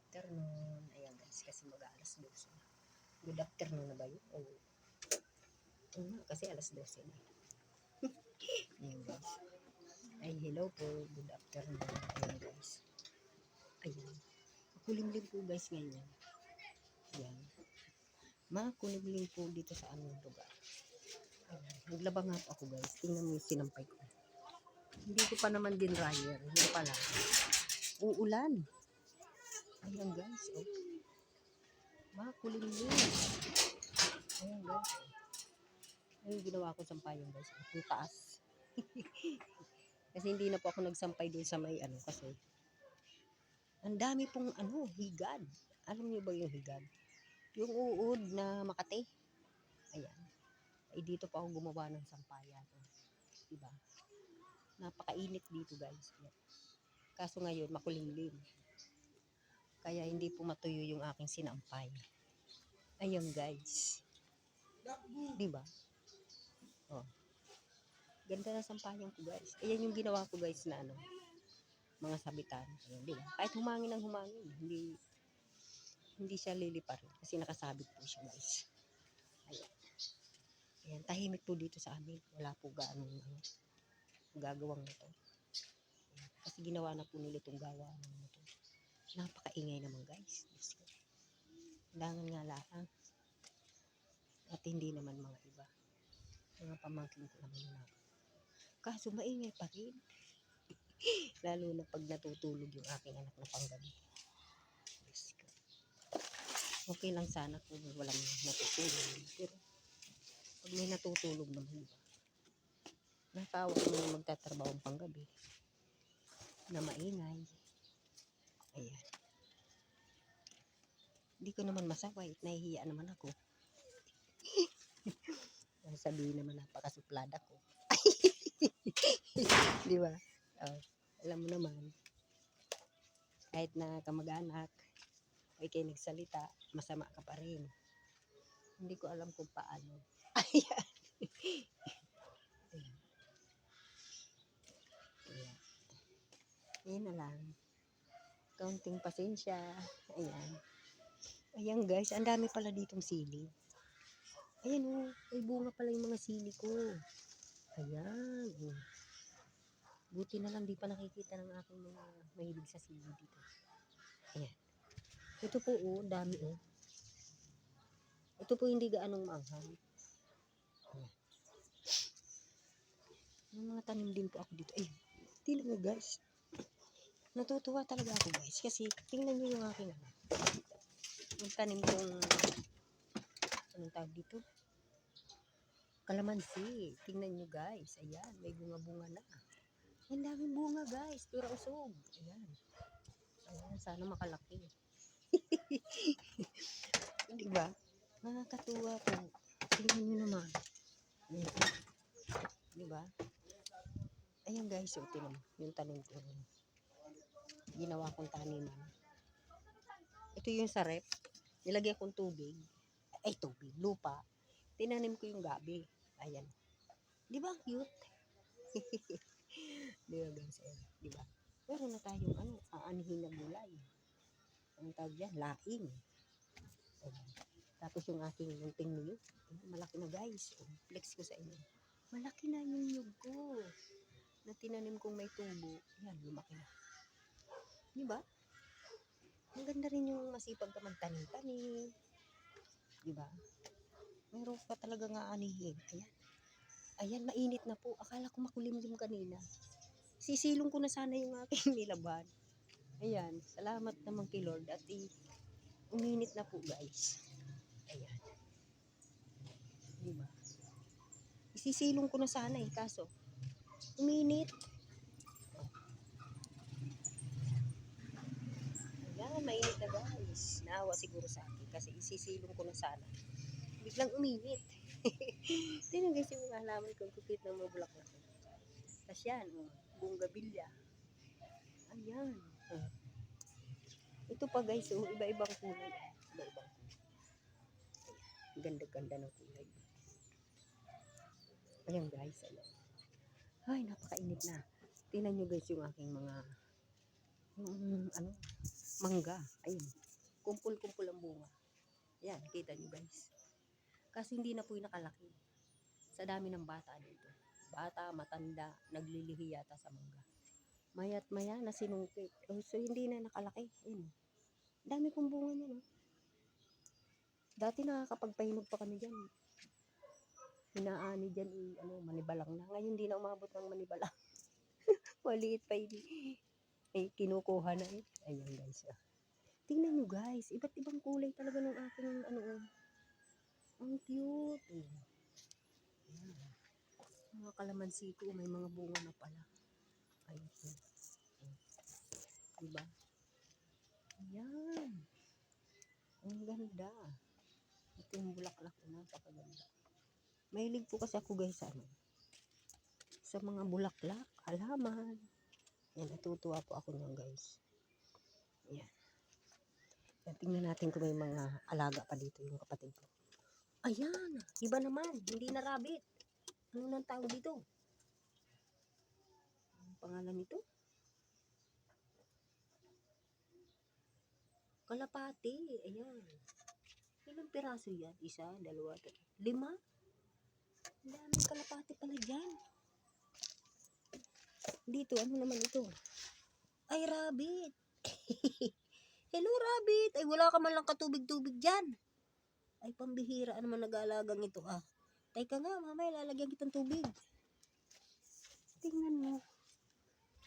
afternoon. Ayan guys, kasi mag-alas 12 na. Good afternoon na ba yun? Oo. Oo nga, kasi alas 12 na. Ayan guys. Ay, hello po. Good afternoon. Ayan guys. Ayan. Makulimlim po guys ngayon. Ayan. Makulimlim po dito sa aming lugar. Ayan. Naglaba ako guys. Tingnan mo yung sinampay ko. Hindi ko pa naman din dryer. Hindi pala. Uulan. Ayan guys. Oh. Makulimlim. Ayan guys. Ayun ginawa ko sampayan guys. Ang taas. kasi hindi na po ako nagsampay doon sa may ano kasi ang dami pong ano, higad. Alam niyo ba yung higad? Yung uod na Makati. Ayan. Ay dito pa ako gumawa ng sampayan. Diba? Napakainit dito guys. Kaso ngayon makulimlim. Kaya hindi po matuyo yung aking sinampay. Ayan guys. Diba? Oh. Ganda na sampayan ko guys. Ayan yung ginawa ko guys na ano. Mga sabitan. Ayan, diba? Kahit humangin ng humangin. Hindi hindi siya liliparin. Kasi nakasabit po siya guys. Ayan. Ayan. Tahimik po dito sa amin. Wala po gaano ano, gagawang ito. Kasi ginawa na po nila itong gawa ng ito. Napakaingay naman guys. Diyos ko. Kailangan nga lang. At hindi naman mga iba. Mga pamangkin ko naman na. Kaso maingay pa rin. Lalo na pag natutulog yung aking anak na panggabi. Diyos ko. Okay lang sana kung walang natutulog. Pero pag may natutulog naman ba? Nakakawa ko na magtatrabaho panggabi. Na maingay. Ayan. Hindi ko naman masaway. Nahihiya naman ako. Sabihin naman napakasuplada ko. Di ba? Oh, alam mo naman. Kahit na kamag-anak, o ikay nagsalita, masama ka pa rin. Hindi ko alam kung paano. Ayan. Ayan. Ayan. Ayan na lang. Kaunting pasensya. Ayan. Ayan guys, ang dami pala ditong sili. Ayan oh, may bunga pala yung mga sili ko. Ayan. Oh. Buti na lang di pa nakikita ng aking mga mahilig sa sili dito. Ayan. Ito po oh, dami oh. Ito po hindi gaanong maanghang. Ayan. Mga tanim din po ako dito. Ayun. Tingnan mo guys. Natutuwa talaga ako guys. Kasi tingnan niyo yung aking ano. Yung tanim kong anong tawag dito? Kalamansi. Tingnan nyo guys. Ayan, may bunga-bunga na. Ang daming bunga guys. Pero usog. Ayan. Ayan, sana makalaki. Di ba? Nakakatuwa po. Tingnan nyo naman. Ayan. Di ba? Ayan guys, so, tingnan mo. Yung tanim ko. Ginawa kong taniman. Ito yung sa rep. Nilagyan kong tubig. Ay, tubig. Lupa. Tinanim ko yung gabi. Ayan. Di ba cute? Di ba guys? Di ba? Meron na tayong ano, aanihin na gulay. Ang tawag dyan? Laing. Tapos yung aking munting niyog. Malaki na guys. Flex ko sa inyo. Malaki na yung niyog ko. Na tinanim kong may tubo. Ayan, lumaki na. Di ba? Ang ganda rin yung masipag ka magtanim-tanim. Di ba? Meron pa talaga nga anihin. Ayan. Ayan, mainit na po. Akala ko makulimlim kanina. Sisilong ko na sana yung aking nilaban. Ayan. Salamat naman kay Lord. At i- uminit na po guys. Ayan. Di ba? Isisilong ko na sana eh. Kaso, uminit. Ayan, mainit na guys. Naawa siguro sa akin kasi isisilong ko na sana. Biglang uminit. Tingnan guys yung mga halaman ko. Kupit ng mga bulaklak. Tapos yan, oh, bunggabilya. Ayan. Oh. Ito pa guys, oh, iba-ibang kulay. Iba-ibang kulay. Ganda-ganda ng kulay. Ayan guys, ayan. Ay, napakainit na. Tingnan nyo guys yung aking mga yung ano, mangga. Ayun. Kumpul-kumpul ang bunga. Yan, kita nyo guys. Kasi hindi na po yung nakalaki. Sa dami ng bata dito. Bata, matanda, naglilihi yata sa mangga. Mayat maya na sinungkit. Oh, so hindi na nakalaki. Ayun. Dami pong bunga niya, no? Dati nakakapagpahinog pa kami dyan. Hinaani dyan, eh, ano, manibalang na. Ngayon hindi na umabot ng manibalang. Maliit pa yun. Eh, kinukuha na eh. Ayan guys. ah. Tingnan nyo guys. Iba't ibang kulay talaga ng aking ano. oh. Ang cute. Eh. Ayan. Mga kalamansi ko, may mga bunga na pala. Ayun. Ayan. Diba? Ayan. Ang ganda. Ito yung bulaklak ko. Napakaganda. Mahilig po kasi ako guys sa ano. Sa mga bulaklak, halaman. Yan, natutuwa po ako niyan guys. Yan. Yan, tingnan natin kung may mga alaga pa dito yung kapatid ko. Ayan, iba naman, hindi na rabbit. Ano nang tawag dito? Ang pangalan nito? Kalapati, ayan. Ilang piraso yan? Isa, dalawa, tatlo, lima? Ang daming kalapati pala dyan. Dito, ano naman ito? Ay, rabbit. Hello, rabbit. Ay, wala ka man lang katubig-tubig dyan. Ay, pambihira naman nag-aalagang ito, ah. Teka nga, mamaya lalagyan kitang tubig. Tingnan mo.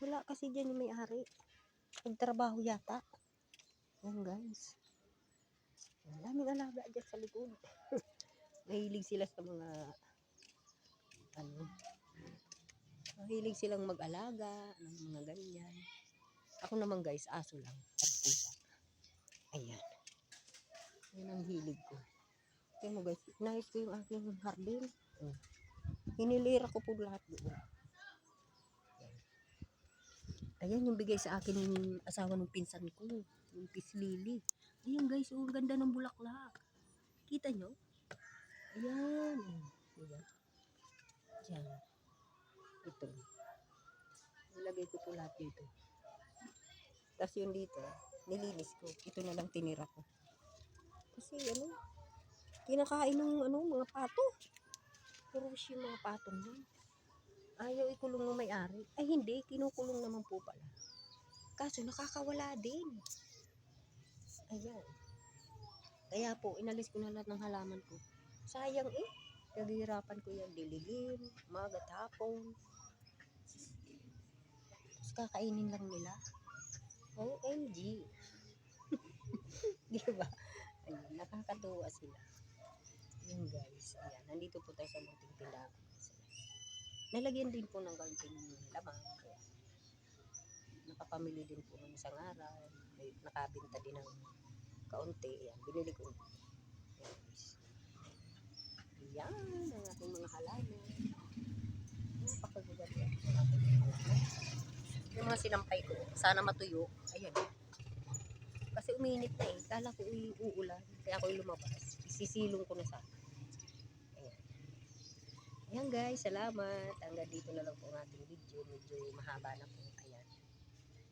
Wala kasi dyan yung may-ari. Nagtrabaho yata. Yan, guys. Ang daming alaga dyan sa likod. Mahilig sila sa mga ano, mahilig silang mag-alaga ng mga ganyan. Ako naman guys, aso lang at pusa. Ayan. Yan ang hilig ko. Tingnan mo guys, nice ko yung aking hardin. Hmm. Hinilira ko po lahat doon. Ayan yung bigay sa akin yung asawa ng pinsan ko. Yung pislili. Ayan guys, oh, ang ganda ng bulaklak. Kita nyo? Ayan. Diba? Diyan. Ito. Nilagay ko po lahat dito. Tapos yung dito, nilinis ko. Ito na lang tinira ko. Kasi ano, kinakain ng ano, mga pato. Puro yung mga patong yan. Ayaw ikulong ng may-ari. Ay hindi, kinukulong naman po pala. Kaso nakakawala din. Ayan. Kaya po, inalis ko na lahat ng halaman ko. Sayang eh. Naghihirapan ko yan. Diligin, umaga, hapon. Kakainin lang nila. OMG. Di ba? Ayun, nakakatuwa sila. Yun guys. Ayan, nandito po tayo sa munting pindahan. Nalagyan din po ng kaunting lamang. Kaya, nakapamili din po ng isang araw. May nakabinta din ng kaunti. Ayan, binili ko. Ayan guys. Yan, ang aking mga halaman. Napakagaganda ang aking mga halaman. Yung mga sinampay ko, sana matuyo. Ayan. Kasi uminit na eh. Kala ko uulan. Kaya ako lumabas. Isisilong ko na sana. Ayan. Ayan guys, salamat. Hanggang dito na lang po ang ating video. Medyo mahaba na po. Ayan.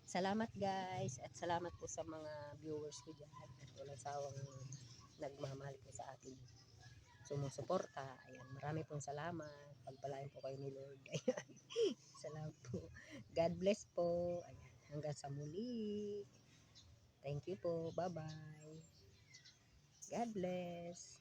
Salamat guys. At salamat po sa mga viewers ko dyan. At walang sawang nagmamahal po sa akin sumusuporta. Ayan, marami pong salamat. Pagpalain po kayo ni Lord. Ayan. salamat po. God bless po. Ayan, hanggang sa muli. Thank you po. Bye-bye. God bless.